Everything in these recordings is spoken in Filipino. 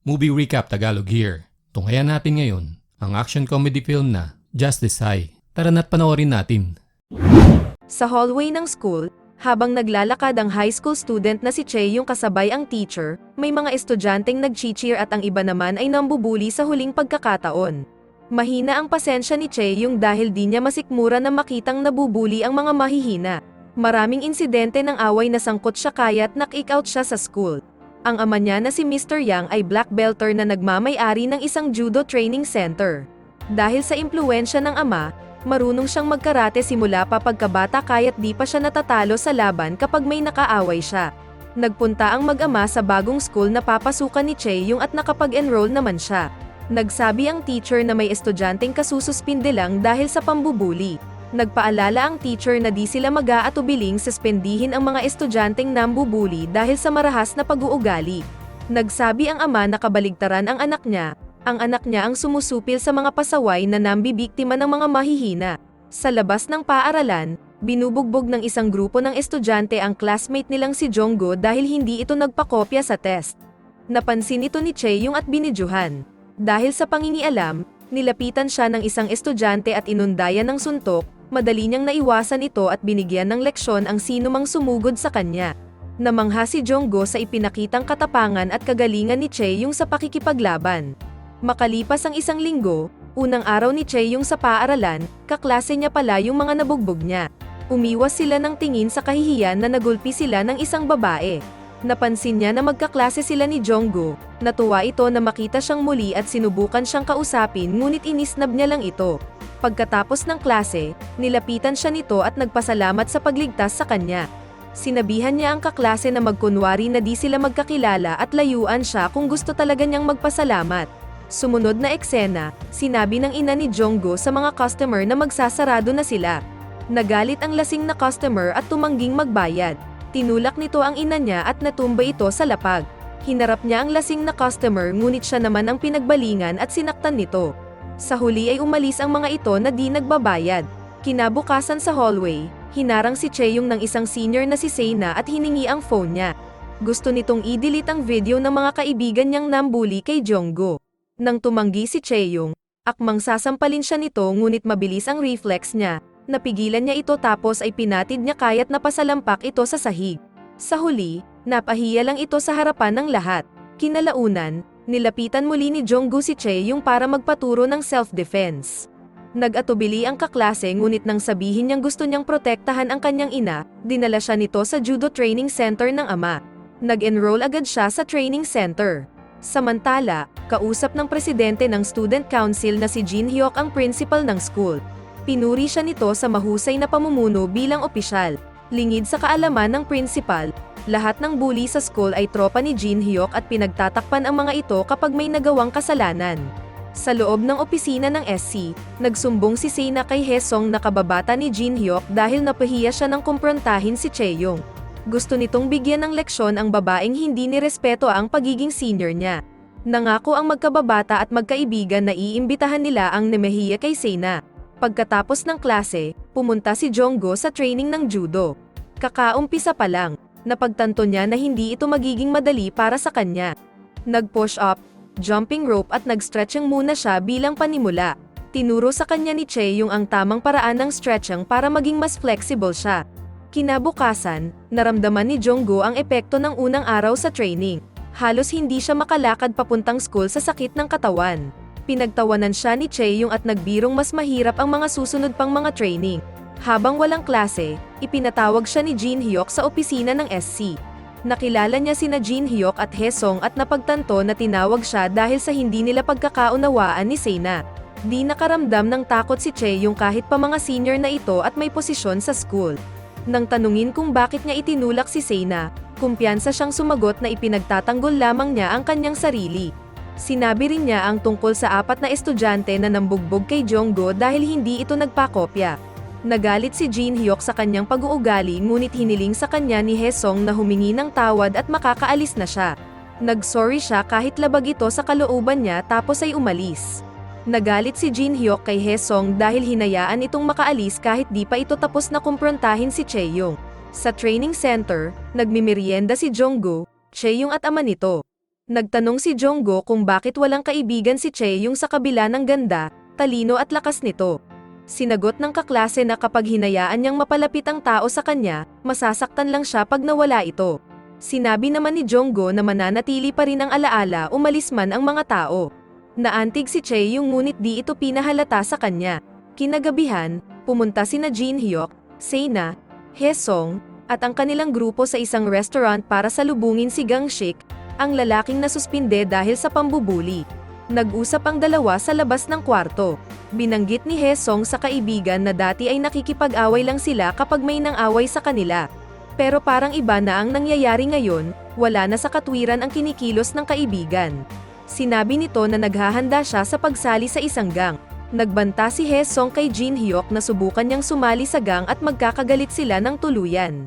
Movie Recap Tagalog here. Tunghayan natin ngayon ang action comedy film na Justice High. Tara na't panoorin natin. Sa hallway ng school, habang naglalakad ang high school student na si Che yung kasabay ang teacher, may mga estudyanteng nag-cheer at ang iba naman ay nambubuli sa huling pagkakataon. Mahina ang pasensya ni Che yung dahil di niya masikmura na makitang nabubuli ang mga mahihina. Maraming insidente ng away na sangkot siya kaya't knock-out siya sa school. Ang ama niya na si Mr. Yang ay black belter na nagmamay-ari ng isang judo training center. Dahil sa impluensya ng ama, marunong siyang magkarate simula pa pagkabata kaya't di pa siya natatalo sa laban kapag may nakaaway siya. Nagpunta ang mag-ama sa bagong school na papasukan ni Che yung at nakapag-enroll naman siya. Nagsabi ang teacher na may estudyanteng kasususpinde lang dahil sa pambubuli. Nagpaalala ang teacher na di sila mag-aatubiling suspendihin ang mga estudyanteng nambubuli dahil sa marahas na pag-uugali. Nagsabi ang ama na kabaligtaran ang anak niya, ang anak niya ang sumusupil sa mga pasaway na nambibiktima ng mga mahihina. Sa labas ng paaralan, binubugbog ng isang grupo ng estudyante ang classmate nilang si Jonggo dahil hindi ito nagpakopya sa test. Napansin ito ni Cheyong at binidyuhan. Dahil sa pangingialam, nilapitan siya ng isang estudyante at inundayan ng suntok, madali niyang naiwasan ito at binigyan ng leksyon ang sinumang sumugod sa kanya. Namangha si Jonggo sa ipinakitang katapangan at kagalingan ni Cheyong sa pakikipaglaban. Makalipas ang isang linggo, unang araw ni Cheyong sa paaralan, kaklase niya pala yung mga nabugbog niya. Umiwas sila ng tingin sa kahihiyan na nagulpi sila ng isang babae. Napansin niya na magkaklase sila ni Jonggo, natuwa ito na makita siyang muli at sinubukan siyang kausapin ngunit inisnab niya lang ito. Pagkatapos ng klase, nilapitan siya nito at nagpasalamat sa pagligtas sa kanya. Sinabihan niya ang kaklase na magkunwari na di sila magkakilala at layuan siya kung gusto talaga niyang magpasalamat. Sumunod na eksena, sinabi ng ina ni Jonggo sa mga customer na magsasarado na sila. Nagalit ang lasing na customer at tumangging magbayad. Tinulak nito ang ina niya at natumba ito sa lapag. Hinarap niya ang lasing na customer ngunit siya naman ang pinagbalingan at sinaktan nito. Sa huli ay umalis ang mga ito na di nagbabayad. Kinabukasan sa hallway, hinarang si Cheyong ng isang senior na si Seyna at hiningi ang phone niya. Gusto nitong i-delete ang video ng mga kaibigan niyang nambuli kay Jonggo. Nang tumanggi si Cheyong, akmang sasampalin siya nito ngunit mabilis ang reflex niya. Napigilan niya ito tapos ay pinatid niya kaya't napasalampak ito sa sahig. Sa huli, napahiya lang ito sa harapan ng lahat. Kinalaunan, nilapitan muli ni Jonggu si Cheyong para magpaturo ng self-defense. Nag-atubili ang kaklase ngunit nang sabihin niyang gusto niyang protektahan ang kanyang ina, dinala siya nito sa judo training center ng ama. Nag-enroll agad siya sa training center. Samantala, kausap ng presidente ng student council na si Jin Hyok ang principal ng school. Pinuri siya nito sa mahusay na pamumuno bilang opisyal. Lingid sa kaalaman ng principal, lahat ng bully sa school ay tropa ni Jin Hyok at pinagtatakpan ang mga ito kapag may nagawang kasalanan. Sa loob ng opisina ng SC, nagsumbong si Seyna kay Hesong na kababata ni Jin Hyok dahil napahiya siya ng kumprontahin si Cheyong. Gusto nitong bigyan ng leksyon ang babaeng hindi nirespeto ang pagiging senior niya. Nangako ang magkababata at magkaibigan na iimbitahan nila ang Nemehiya kay Seyna. Pagkatapos ng klase, pumunta si Jonggo sa training ng judo. Kakaumpisa pa lang, napagtanto niya na hindi ito magiging madali para sa kanya. Nag-push up, jumping rope at nag-stretching muna siya bilang panimula. Tinuro sa kanya ni Che yung ang tamang paraan ng stretching para maging mas flexible siya. Kinabukasan, naramdaman ni Jonggo ang epekto ng unang araw sa training. Halos hindi siya makalakad papuntang school sa sakit ng katawan. Pinagtawanan siya ni Cheyong at nagbirong mas mahirap ang mga susunod pang mga training. Habang walang klase, ipinatawag siya ni Jin Hyok sa opisina ng SC. Nakilala niya sina Jin Hyok at Hesong at napagtanto na tinawag siya dahil sa hindi nila pagkakaunawaan ni Seyna. Di nakaramdam ng takot si Cheyong kahit pa mga senior na ito at may posisyon sa school. Nang tanungin kung bakit niya itinulak si Seyna, kumpiyansa siyang sumagot na ipinagtatanggol lamang niya ang kanyang sarili. Sinabi rin niya ang tungkol sa apat na estudyante na nambugbog kay Jonggo dahil hindi ito nagpakopya. Nagalit si Jin Hyok sa kanyang pag-uugali ngunit hiniling sa kanya ni Hesong na humingi ng tawad at makakaalis na siya. Nag-sorry siya kahit labag ito sa kalooban niya tapos ay umalis. Nagalit si Jin Hyok kay Hesong dahil hinayaan itong makaalis kahit di pa ito tapos na kumprontahin si Cheyong. Sa training center, nagmimerienda si Jonggo, Cheyong at ama nito. Nagtanong si Jonggo kung bakit walang kaibigan si Chaeyong sa kabila ng ganda, talino at lakas nito. Sinagot ng kaklase na kapag hinayaan niyang mapalapit ang tao sa kanya, masasaktan lang siya pag nawala ito. Sinabi naman ni Jonggo na mananatili pa rin ang alaala umalis man ang mga tao. Naantig si Chaeyong ngunit di ito pinahalata sa kanya. Kinagabihan, pumunta sina Jin Hyuk, Sena, Hesong, at ang kanilang grupo sa isang restaurant para salubungin si Gang Shik, ang lalaking nasuspinde dahil sa pambubuli. Nag-usap ang dalawa sa labas ng kwarto. Binanggit ni Hesong sa kaibigan na dati ay nakikipag-away lang sila kapag may nang away sa kanila. Pero parang iba na ang nangyayari ngayon, wala na sa katwiran ang kinikilos ng kaibigan. Sinabi nito na naghahanda siya sa pagsali sa isang gang. Nagbanta si Hesong kay Jin Hyuk na subukan niyang sumali sa gang at magkakagalit sila ng tuluyan.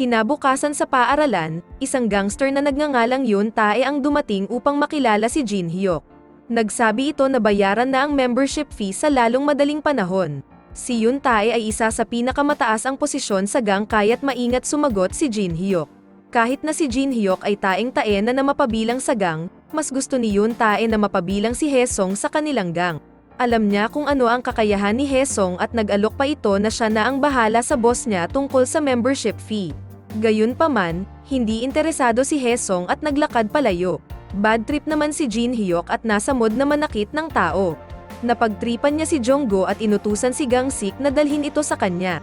Kinabukasan sa paaralan, isang gangster na nagngangalang Yun Tae ang dumating upang makilala si Jin Hyuk. Nagsabi ito na bayaran na ang membership fee sa lalong madaling panahon. Si Yun Tae ay isa sa pinakamataas ang posisyon sa gang kaya't maingat sumagot si Jin Hyuk. Kahit na si Jin Hyuk ay taeng tae na na mapabilang sa gang, mas gusto ni Yun Tae na mapabilang si Hesong sa kanilang gang. Alam niya kung ano ang kakayahan ni Hesong at nag-alok pa ito na siya na ang bahala sa boss niya tungkol sa membership fee. Gayunpaman, hindi interesado si Hesong at naglakad palayo. Bad trip naman si Jin Hyuk at nasa mood na manakit ng tao. Napagtripan niya si Jonggo at inutusan si Gang Sik na dalhin ito sa kanya.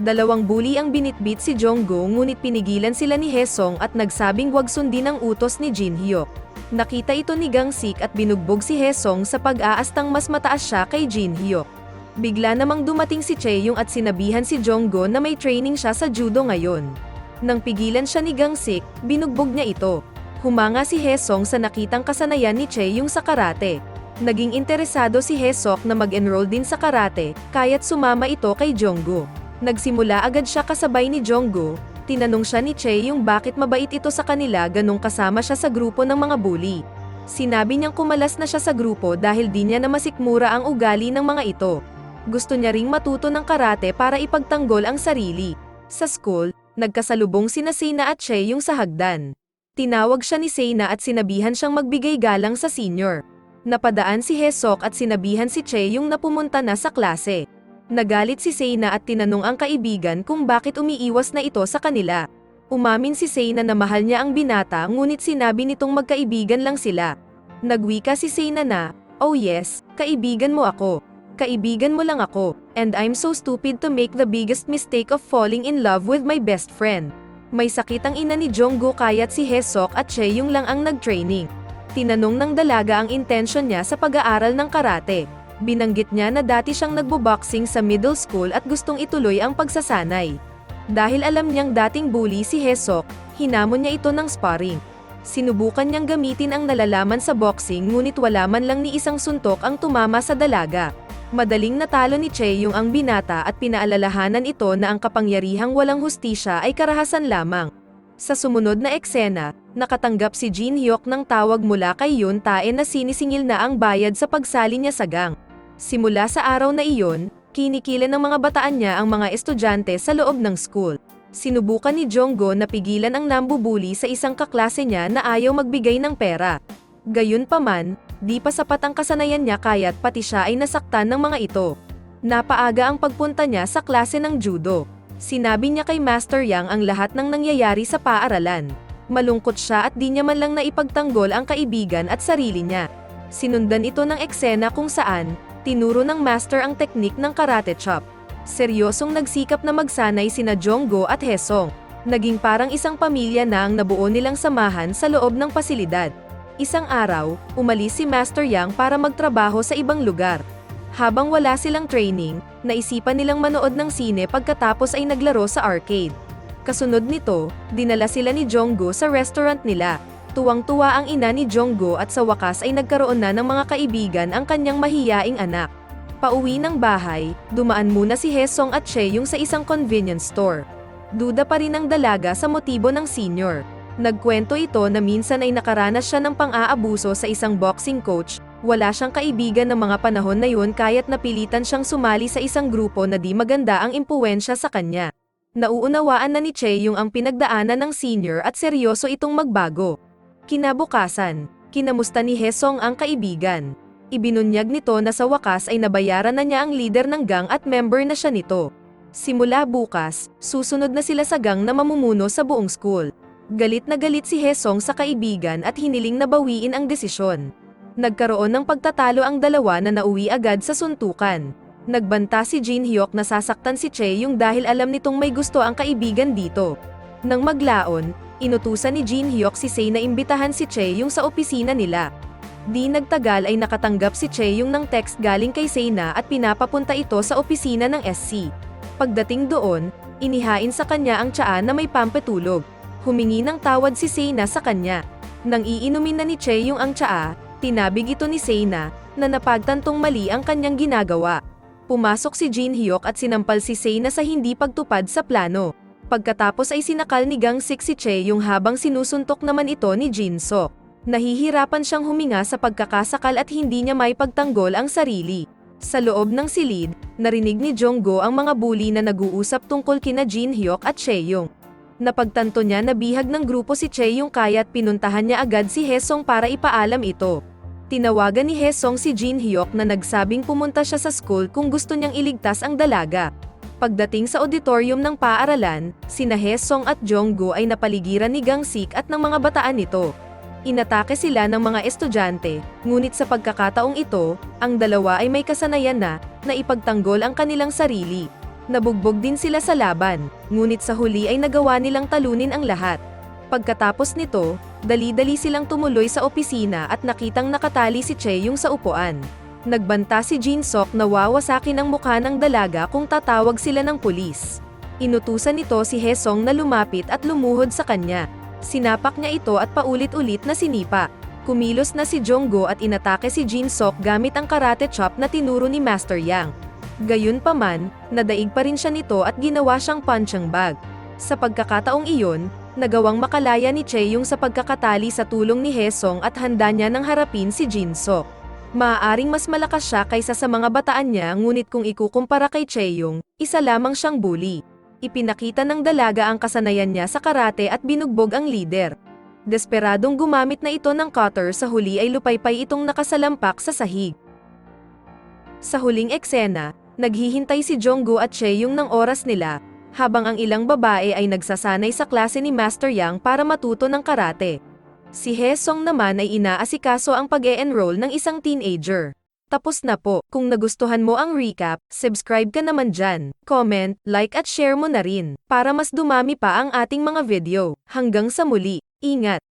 Dalawang bully ang binitbit si Jonggo ngunit pinigilan sila ni Hesong at nagsabing wag sundin ang utos ni Jin Hyuk. Nakita ito ni Gang Sik at binugbog si Hesong sa pag-aastang mas mataas siya kay Jin Hyuk. Bigla namang dumating si Chaeyong at sinabihan si Jonggo na may training siya sa judo ngayon. Nang pigilan siya ni Gang Sik, binugbog niya ito. Humanga si Hesong sa nakitang kasanayan ni Chaeyong sa karate. Naging interesado si Hesok na mag-enroll din sa karate, kaya't sumama ito kay Jonggo. Nagsimula agad siya kasabay ni Jonggo, tinanong siya ni Che yung bakit mabait ito sa kanila ganong kasama siya sa grupo ng mga bully. Sinabi niyang kumalas na siya sa grupo dahil di niya na masikmura ang ugali ng mga ito. Gusto niya ring matuto ng karate para ipagtanggol ang sarili. Sa school, nagkasalubong sina Sina at Che yung sa hagdan. Tinawag siya ni Sena at sinabihan siyang magbigay galang sa senior. Napadaan si Hesok at sinabihan si Che yung napumunta na sa klase. Nagalit si Sena at tinanong ang kaibigan kung bakit umiiwas na ito sa kanila. Umamin si Sena na mahal niya ang binata ngunit sinabi nitong magkaibigan lang sila. Nagwika si Sena na, Oh yes, kaibigan mo ako. Kaibigan mo lang ako, and I'm so stupid to make the biggest mistake of falling in love with my best friend. May sakit ang ina ni Jonggo kaya't si Hesok at Che yung lang ang nag-training. Tinanong ng dalaga ang intensyon niya sa pag-aaral ng karate. Binanggit niya na dati siyang nagbo-boxing sa middle school at gustong ituloy ang pagsasanay. Dahil alam niyang dating bully si Hesok, hinamon niya ito ng sparring. Sinubukan niyang gamitin ang nalalaman sa boxing ngunit wala man lang ni isang suntok ang tumama sa dalaga. Madaling natalo ni Che yung ang binata at pinaalalahanan ito na ang kapangyarihang walang hustisya ay karahasan lamang. Sa sumunod na eksena, nakatanggap si Jin Hyuk ng tawag mula kay Yun Tae na sinisingil na ang bayad sa pagsali niya sa gang. Simula sa araw na iyon, kinikilan ng mga bataan niya ang mga estudyante sa loob ng school. Sinubukan ni Jonggo na pigilan ang nambubuli sa isang kaklase niya na ayaw magbigay ng pera. Gayunpaman, di pa sapat ang kasanayan niya kaya't pati siya ay nasaktan ng mga ito. Napaaga ang pagpunta niya sa klase ng judo. Sinabi niya kay Master Yang ang lahat ng nangyayari sa paaralan. Malungkot siya at di niya man lang naipagtanggol ang kaibigan at sarili niya. Sinundan ito ng eksena kung saan, tinuro ng master ang teknik ng karate chop. Seryosong nagsikap na magsanay sina Jonggo at Hesong. Naging parang isang pamilya na ang nabuo nilang samahan sa loob ng pasilidad. Isang araw, umalis si Master Yang para magtrabaho sa ibang lugar. Habang wala silang training, naisipan nilang manood ng sine pagkatapos ay naglaro sa arcade. Kasunod nito, dinala sila ni Jonggo sa restaurant nila. Tuwang-tuwa ang ina ni Jonggo at sa wakas ay nagkaroon na ng mga kaibigan ang kanyang mahiyaing anak. Pauwi ng bahay, dumaan muna si Hesong at Che yung sa isang convenience store. Duda pa rin ang dalaga sa motibo ng senior. Nagkwento ito na minsan ay nakaranas siya ng pang-aabuso sa isang boxing coach, wala siyang kaibigan ng mga panahon na yun kaya't napilitan siyang sumali sa isang grupo na di maganda ang impluensya sa kanya. Nauunawaan na ni Che yung ang pinagdaanan ng senior at seryoso itong magbago. Kinabukasan, kinamusta ni Hesong ang kaibigan. Ibinunyag nito na sa wakas ay nabayaran na niya ang leader ng gang at member na siya nito. Simula bukas, susunod na sila sa gang na mamumuno sa buong school. Galit na galit si Hesong sa kaibigan at hiniling na bawiin ang desisyon. Nagkaroon ng pagtatalo ang dalawa na nauwi agad sa suntukan. Nagbanta si Jin Hyuk na sasaktan si Che yung dahil alam nitong may gusto ang kaibigan dito. Nang maglaon, inutusan ni Jin Hyuk si Sei na imbitahan si Che yung sa opisina nila. Di nagtagal ay nakatanggap si Che yung ng text galing kay Seyna at pinapapunta ito sa opisina ng SC. Pagdating doon, inihain sa kanya ang tsaa na may pampatulog. Humingi ng tawad si Seyna sa kanya. Nang iinumin na ni Che yung ang tsaa, tinabig ito ni Seyna, na napagtantong mali ang kanyang ginagawa. Pumasok si Jin Hyuk at sinampal si Seyna sa hindi pagtupad sa plano. Pagkatapos ay sinakal ni Gang Sik si Che yung habang sinusuntok naman ito ni Jin Sok. Nahihirapan siyang huminga sa pagkakasakal at hindi niya may pagtanggol ang sarili. Sa loob ng silid, narinig ni Jonggo ang mga bully na nag-uusap tungkol kina Jin Hyuk at Chaeyong. Napagtanto niya na bihag ng grupo si Chaeyong kaya at pinuntahan niya agad si Hesong para ipaalam ito. Tinawagan ni Hesong si Jin Hyuk na nagsabing pumunta siya sa school kung gusto niyang iligtas ang dalaga. Pagdating sa auditorium ng paaralan, sina Hesong at Jonggo ay napaligiran ni Gang Sik at ng mga bataan nito. Inatake sila ng mga estudyante, ngunit sa pagkakataong ito, ang dalawa ay may kasanayan na, na ipagtanggol ang kanilang sarili. Nabugbog din sila sa laban, ngunit sa huli ay nagawa nilang talunin ang lahat. Pagkatapos nito, dali-dali silang tumuloy sa opisina at nakitang nakatali si Che yung sa upuan. Nagbanta si Jin Sok na wawasakin ang mukha ng dalaga kung tatawag sila ng pulis. Inutusan nito si Hesong na lumapit at lumuhod sa kanya. Sinapak niya ito at paulit-ulit na sinipa. Kumilos na si Jonggo at inatake si Jin Sok gamit ang karate chop na tinuro ni Master Yang. Gayunpaman, nadaig pa rin siya nito at ginawa siyang punching bag. Sa pagkakataong iyon, nagawang makalaya ni Che yung sa pagkakatali sa tulong ni Hesong at handa niya nang harapin si Jin Sok. Maaaring mas malakas siya kaysa sa mga bataan niya ngunit kung ikukumpara kay Cheyong, isa lamang siyang bully. Ipinakita ng dalaga ang kasanayan niya sa karate at binugbog ang leader. Desperadong gumamit na ito ng cutter sa huli ay lupaypay itong nakasalampak sa sahig. Sa huling eksena, naghihintay si Jonggo at Cheyong ng oras nila, habang ang ilang babae ay nagsasanay sa klase ni Master Yang para matuto ng karate. Si Hesong naman ay inaasikaso ang pag-e-enroll ng isang teenager. Tapos na po, kung nagustuhan mo ang recap, subscribe ka naman dyan, comment, like at share mo na rin, para mas dumami pa ang ating mga video. Hanggang sa muli, ingat!